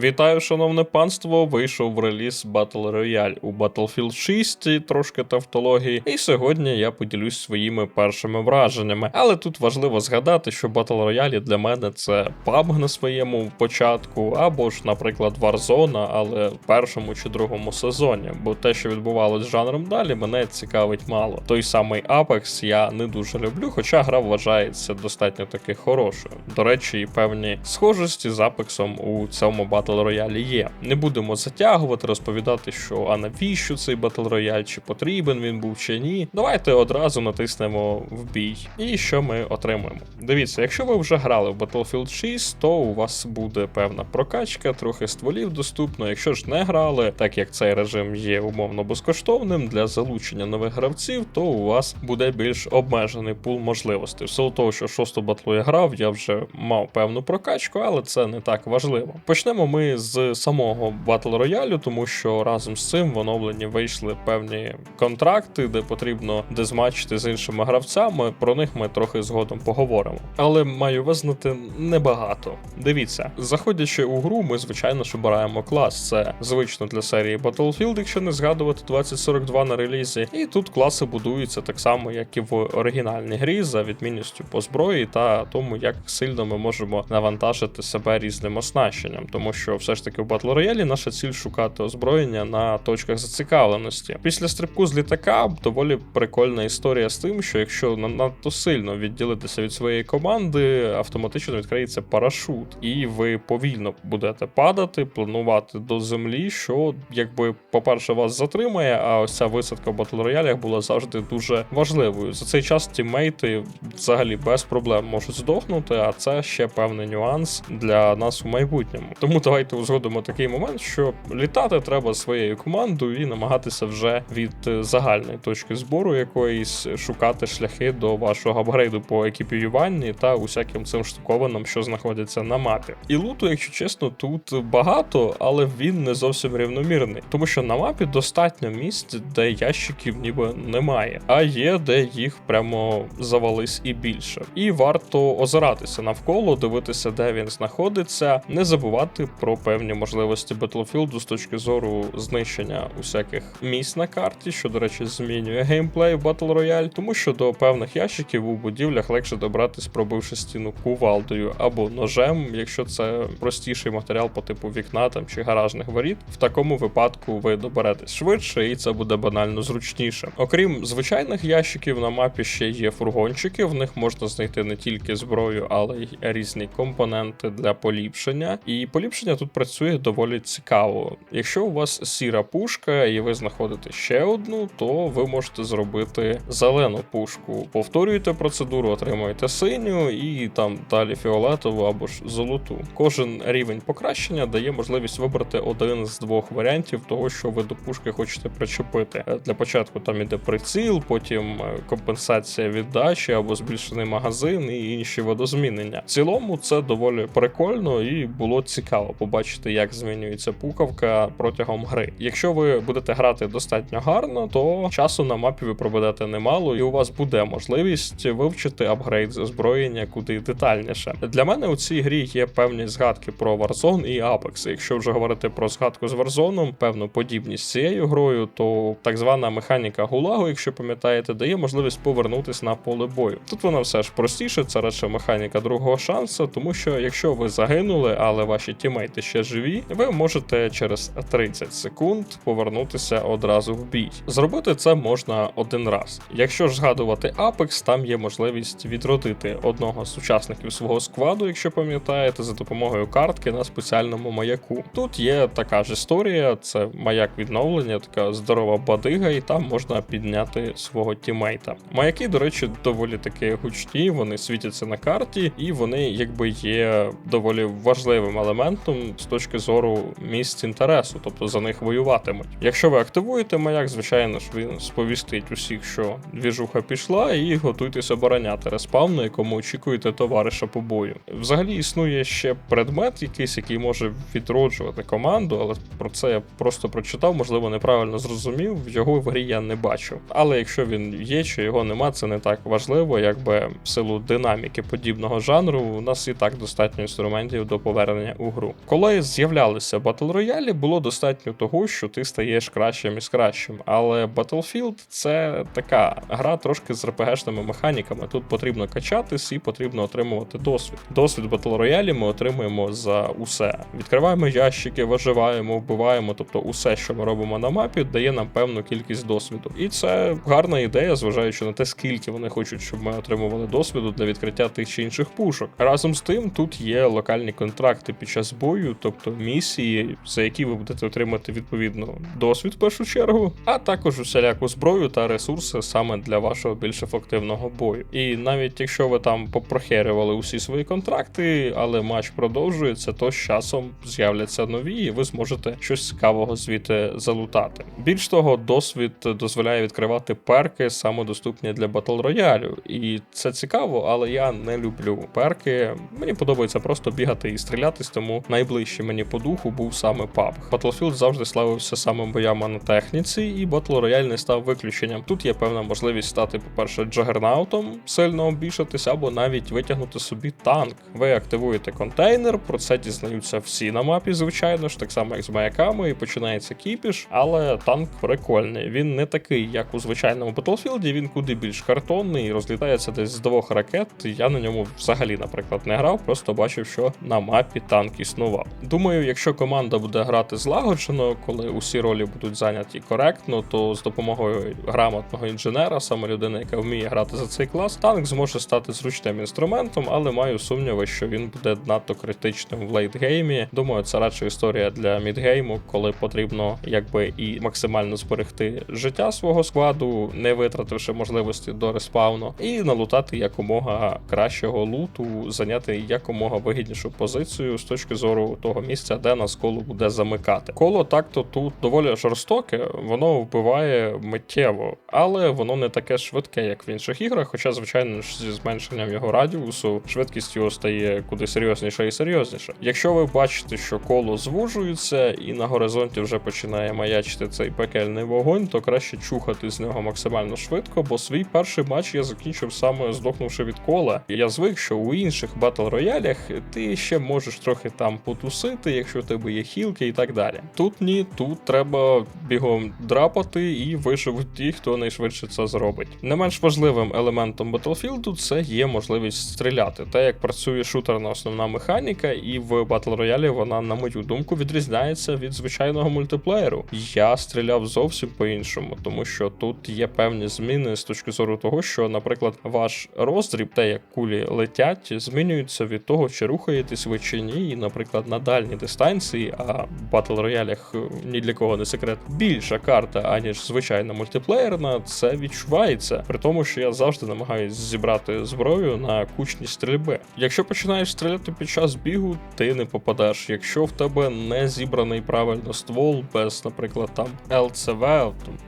Вітаю, шановне панство! Вийшов реліз Battle Royale у Battlefield 6, трошки тавтології, і сьогодні я поділюсь своїми першими враженнями. Але тут важливо згадати, що Battle Royale для мене це PUBG на своєму початку, або ж, наприклад, Warzone, але в першому чи другому сезоні. Бо те, що відбувалось з жанром далі, мене цікавить мало. Той самий Apex я не дуже люблю, хоча гра вважається достатньо таки хорошою. До речі, і певні схожості з Apex у цьому Battle Royale є. Не будемо затягувати, розповідати, що а навіщо цей Battle Royale, чи потрібен він був чи ні. Давайте одразу натиснемо в бій. І що ми отримаємо? Дивіться, якщо ви вже грали в Battlefield 6, то у вас буде певна прокачка, трохи стволів доступно. Якщо ж не грали, так як цей режим є умовно безкоштовним для залучення нових гравців, то у вас буде більш обмежений пул можливостей. В силу того, що шосту батлу я грав, я вже мав певну прокачку, але це не так важливо. Почнемо ми з самого батл роялю, тому що разом з цим в оновленні вийшли певні контракти, де потрібно дезматчити з іншими гравцями. Про них ми трохи згодом поговоримо. Але маю визнати небагато. Дивіться, заходячи у гру, ми звичайно ж обираємо клас. Це звично для серії Battlefield, якщо не згадувати 2042 на релізі. І тут класи будуються так само, як і в оригінальній грі, за відмінністю по зброї та тому, як сильно ми можемо навантажити себе різним оснащенням, тому що все ж таки в Battle Royale наша ціль шукати озброєння на точках зацікавленості. Після стрибку з літака доволі прикольна історія з тим, що якщо на- надто сильно відділитися від своєї команди, автоматично відкриється парашут, і ви повільно будете падати, планувати до землі, що якби, по-перше, вас затримає, а ось ця висадка в Battle Royale була завжди дуже важливою. За цей час тіммейти взагалі без проблем можуть здохнути, а це ще певний нюанс для нас у майбутньому. Тому давайте узгодимо такий момент, що літати треба своєю командою і намагатися вже від е, загальної точки збору якоїсь шукати шляхи до вашого апгрейду по екіпіюванні та усяким цим штукованим, що знаходяться на мапі. І луту, якщо чесно, тут багато, але він не зовсім рівномірний, тому що на мапі достатньо місць, де ящиків ніби немає, а є де їх прямо завались і більше. І варто озиратися навколо, дивитися, де він знаходиться, не забувати про певні можливості Battlefield з точки зору знищення усяких місць на карті, що, до речі, змінює геймплей в Battle Royale, тому що до певних ящиків у будівлях легше добратись, пробивши стіну кувалдою або ножем, якщо це простіший матеріал по типу вікна там чи гаражних воріт. В такому випадку ви доберетесь швидше, і це буде банально зручніше. Окрім звичайних ящиків, на мапі ще є фургончики. В них можна знайти не тільки зброю, але й різні компоненти для поліпшення. І поліпшення тут працює доволі цікаво. Якщо у вас сіра пушка і ви знаходите ще одну, то ви можете зробити зелену пушку. Повторюєте процедуру, отримуєте синю і там далі фіолетову або ж золоту. Кожен рівень покращення дає можливість вибрати один з двох варіантів того, що ви до пушки хочете причепити. Для початку там іде приціл, потім е, компенсація віддачі або збільшений магазин і інші водозмінення. В цілому це доволі прикольно і було цікаво побачити, як змінюється пукавка протягом гри. Якщо ви будете грати достатньо гарно, то часу на мапі ви проведете немало, і у вас буде можливість вивчити апгрейд озброєння куди детальніше. Для мене у цій грі є певні згадки про Warzone і Apex. Якщо вже говорити про згадку з Warzone, певну подібність цією грою, то так звана механіка гулагу, якщо пам'ятаєте, дає можливість повернутися на поле бою. Тут вона все ж простіше, це радше механіка другого шансу, тому що якщо ви загинули, але ваші тімейти ще живі, ви можете через 30 секунд повернутися одразу в бій. Зробити це можна один раз. Якщо ж згадувати Apex, там є можливість відродити одного з учасників свого складу, якщо пам'ятаєте, за допомогою картки на спеціальному маяку. Тут є така ж історія, це маяк відновлення, така здорова бадига, і там можна підняти свого тімейта. Маяки, до речі, доволі таки гучні, вони світяться на карті, і вони якби є доволі важливим елементом з точки зору місць інтересу, тобто за них воюватимуть. Якщо ви активуєте маяк, звичайно ж він сповістить усіх, що двіжуха пішла, і готуйтесь обороняти респаун, на якому очікуєте товариша по бою. Взагалі існує ще предмет, якийсь, який може відроджувати команду, але про це я просто прочитав, можливо, неправильно зрозумів. Його в грі я не бачу. Але якщо він є чи його нема, це не так важливо, якби в силу динаміки подібного жанру у нас і так достатньо інструментів до повернення у гру. Коли з'являлися Battle Royale, було достатньо того, що ти стаєш кращим із кращим. Але Battlefield це така гра трошки з РПГшними механіками. Тут потрібно качатись і потрібно отримувати досвід. Досвід Battle Royale ми отримуємо за усе. Відкриваємо ящики, виживаємо, вбиваємо, тобто усе, що ми робимо на мапі, дає нам певну кількість досвіду. І це гарна ідея, зважаючи на те, скільки вони хочуть, щоб ми отримували досвіду для відкриття тих чи інших пушок. Разом з тим, тут є локальні контракти під час бою, тобто місії, за які ви будете отримати відповідно досвід в першу чергу, а також усіляку зброю та ресурси саме для вашого більш ефективного бою. І навіть якщо ви там попрохерювали усі свої контракти, але матч продовжується, то з часом з'являться нові, і ви зможете щось цікавого звідти залутати. Більш того, досвід дозволяє відкривати перки, саме доступні для батл роялю. І це цікаво, але я не люблю перки. Мені подобається просто бігати і стрілятись, тому найближче мені по духу був саме PUBG. Battlefield завжди славився саме боями на техніці, і Battle Royale не став виключенням. Тут є певна можливість стати, по-перше, джагернаутом, сильно обішатись, або навіть витягнути собі танк. Ви активуєте контейнер, про це дізнаються всі на мапі, звичайно ж, так само як з маяками, і починається кіпіш, але танк прикольний. Він не такий, як у звичайному Battlefield, він куди більш картонний і розлітається десь з двох ракет. Я на ньому взагалі, наприклад, не грав, просто бачив, що на мапі танк існував. Думаю, якщо команда буде грати злагоджено, коли усі ролі будуть зайняті коректно, то з допомогою грамотного інженера, саме людини, яка вміє грати за цей клас, танк зможе стати зручним інструментом, але маю сумніви, що він буде надто критичним в лейтгеймі. Думаю, це радше історія для мідгейму, коли потрібно якби і максимально зберегти життя свого складу, не витративши можливості до респауну, і налутати якомога кращого луту, зайняти якомога вигіднішу позицію з точки зору того місця, де нас коло буде замикати. Коло так-то тут доволі жорстоке, воно вбиває миттєво, але воно не таке швидке, як в інших іграх. Хоча, звичайно зі зменшенням його радіусу швидкість його стає куди серйозніше і серйозніше. Якщо ви бачите, що коло звужується і на горизонті вже починає маячити цей пекельний вогонь, то краще чухати з нього максимально швидко, бо свій перший матч я закінчив саме здохнувши від кола. Я звик, що у інших батл роялях ти ще можеш трохи там потусити, якщо у тебе є хілки і так далі. Тут ні, тут треба бігом драпати і виживуть ті, хто найшвидше це зробить. Не менш важливим елементом Battlefield це є можливість стріляти. Те, як працює шутерна основна механіка, і в Battle Royale вона, на мою думку, відрізняється від звичайного мультиплеєру. Я стріляв зовсім по-іншому, тому що тут є певні зміни з точки зору того, що, наприклад, ваш роздріб, те, як кулі летять, змінюється від того, чи рухаєтесь ви чи ні. І, наприклад, на дальній дистанції, а в Battle Royale ні для кого не секрет, більша карта, аніж звичайна мультиплеєрна, це відчувається. При тому, що я завжди намагаюся зібрати зброю на кучні стрільби. Якщо починаєш стріляти під час бігу, ти не попадеш. Якщо в тебе не зібраний правильно ствол, без, наприклад, там ЛЦВ,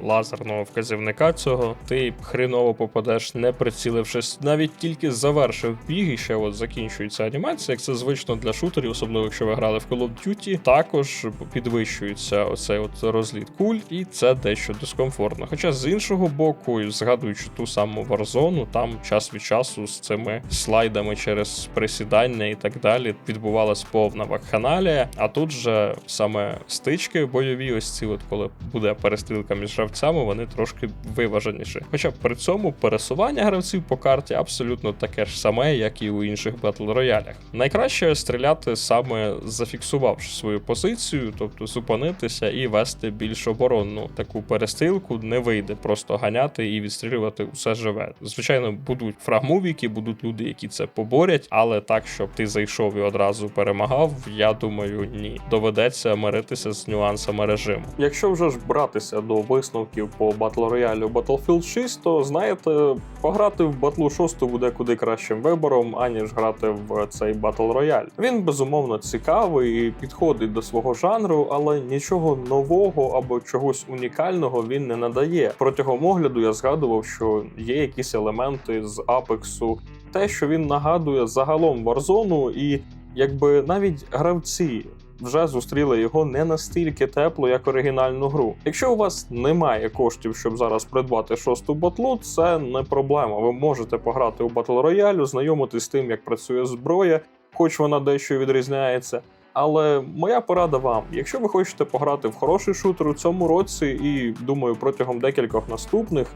лазерного вказівника цього, ти хреново попадеш, не прицілившись, навіть тільки завершив біг, і ще от закінчується анімація, як це звично для шутерів, особливо якщо ви грали в Call of Duty, також підвищується оцей от розліт куль, і це дещо дискомфортно. Хоча з іншого боку, згадуючи ту саму Warzone, там час від часу з цими слайдами через присідання і так далі відбувалась повна вакханалія. А тут же саме стички бойові, ось ці, от коли буде перестрілка між гравцями, вони трошки виваженіші. Хоча при цьому пересування гравців по карті абсолютно таке ж саме, як і у інших батл роялях. Найкраще стріляти саме зафіксувавши свою позицію, тобто зупинитися і вести більш оборонну таку перестрілку, не вийде просто ганяти і відстрілювати усе живе. Звичайно, будуть фрагмувіки, будуть люди, які це поборять, але так, щоб ти зайшов і одразу перемагав, я думаю, ні. Доведеться миритися з нюансами режиму. Якщо вже ж братися до висновків по батл роялю Battlefield 6, то знаєте, пограти в батлу 6 буде куди кращим вибором, аніж грати в цей батл рояль. Він безумовно цікавий підходить до свого жанру, але нічого нового або чогось унікального він не надає. Протягом огляду я згадував, що є якісь елементи з Апексу, те, що він нагадує загалом Warzone, і якби навіть гравці. Вже зустріли його не настільки тепло, як оригінальну гру. Якщо у вас немає коштів, щоб зараз придбати шосту батлу, це не проблема. Ви можете пограти у батл роялю, знайомитись з тим, як працює зброя, хоч вона дещо відрізняється. Але моя порада вам: якщо ви хочете пограти в хороший шутер у цьому році, і думаю, протягом декількох наступних.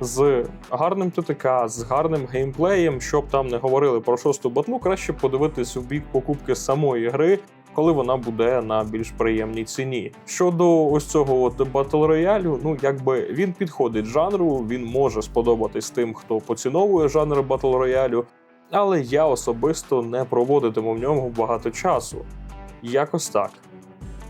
З гарним ТТК, з гарним геймплеєм, щоб там не говорили про шосту батлу, краще подивитись у бік покупки самої гри, коли вона буде на більш приємній ціні. Щодо ось цього от батл роялю, ну якби він підходить жанру, він може сподобатись тим, хто поціновує жанр батл роялю, але я особисто не проводитиму в ньому багато часу. Якось так.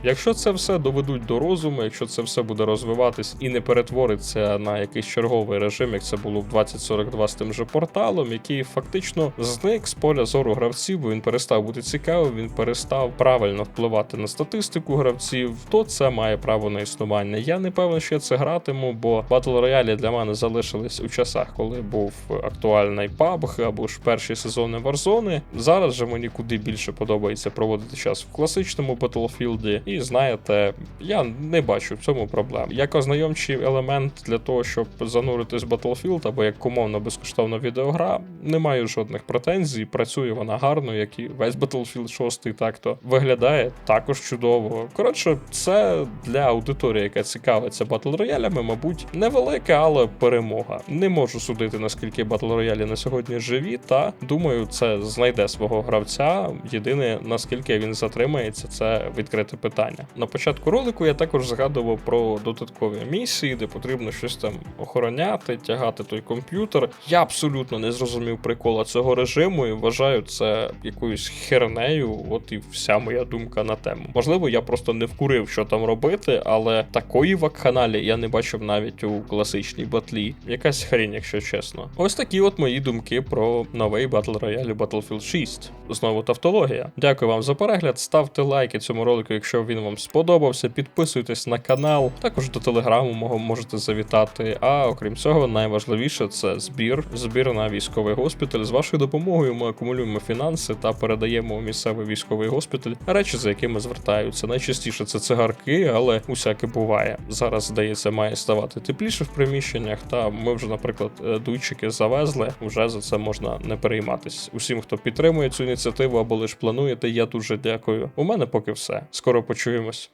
Якщо це все доведуть до розуму, якщо це все буде розвиватись і не перетвориться на якийсь черговий режим, як це було в 2042 з тим же порталом, який фактично зник з поля зору гравців, бо він перестав бути цікавим, він перестав правильно впливати на статистику гравців, то це має право на існування. Я не певен, що я це гратиму, бо батл роялі для мене залишились у часах, коли був актуальний PUBG або ж перші сезони Warzone. Зараз же мені куди більше подобається проводити час в класичному Battlefield. І знаєте, я не бачу в цьому проблем. Як ознайомчий елемент для того, щоб зануритись в Battlefield або як умовно безкоштовна відеогра, не маю жодних претензій. Працює вона гарно, як і весь Battlefield 6, так то виглядає також чудово. Коротше, це для аудиторії, яка цікавиться батл роялями, мабуть, невелика, але перемога. Не можу судити наскільки батл роялі на сьогодні живі, та думаю, це знайде свого гравця. Єдине наскільки він затримається, це відкрите питання. На початку ролику я також згадував про додаткові місії, де потрібно щось там охороняти, тягати той комп'ютер. Я абсолютно не зрозумів прикола цього режиму і вважаю це якоюсь хернею. От і вся моя думка на тему. Можливо, я просто не вкурив, що там робити, але такої вакханалії я не бачив навіть у класичній батлі. Якась хрінь, якщо чесно. Ось такі от мої думки про новий рояль у Battlefield 6. Знову тавтологія. Дякую вам за перегляд. Ставте лайки цьому ролику, якщо він вам сподобався. Підписуйтесь на канал. Також до телеграму можете завітати. А окрім цього, найважливіше це збір. Збір на військовий госпіталь. З вашою допомогою ми акумулюємо фінанси та передаємо у місцевий військовий госпіталь речі, за якими звертаються. Найчастіше це цигарки, але усяке буває. Зараз здається, має ставати тепліше в приміщеннях. Та ми вже, наприклад, е, дуйчики завезли. Вже за це можна не перейматись. Усім, хто підтримує цю ініціативу або лише плануєте, я дуже дякую. У мене поки все. Скоро почуємось.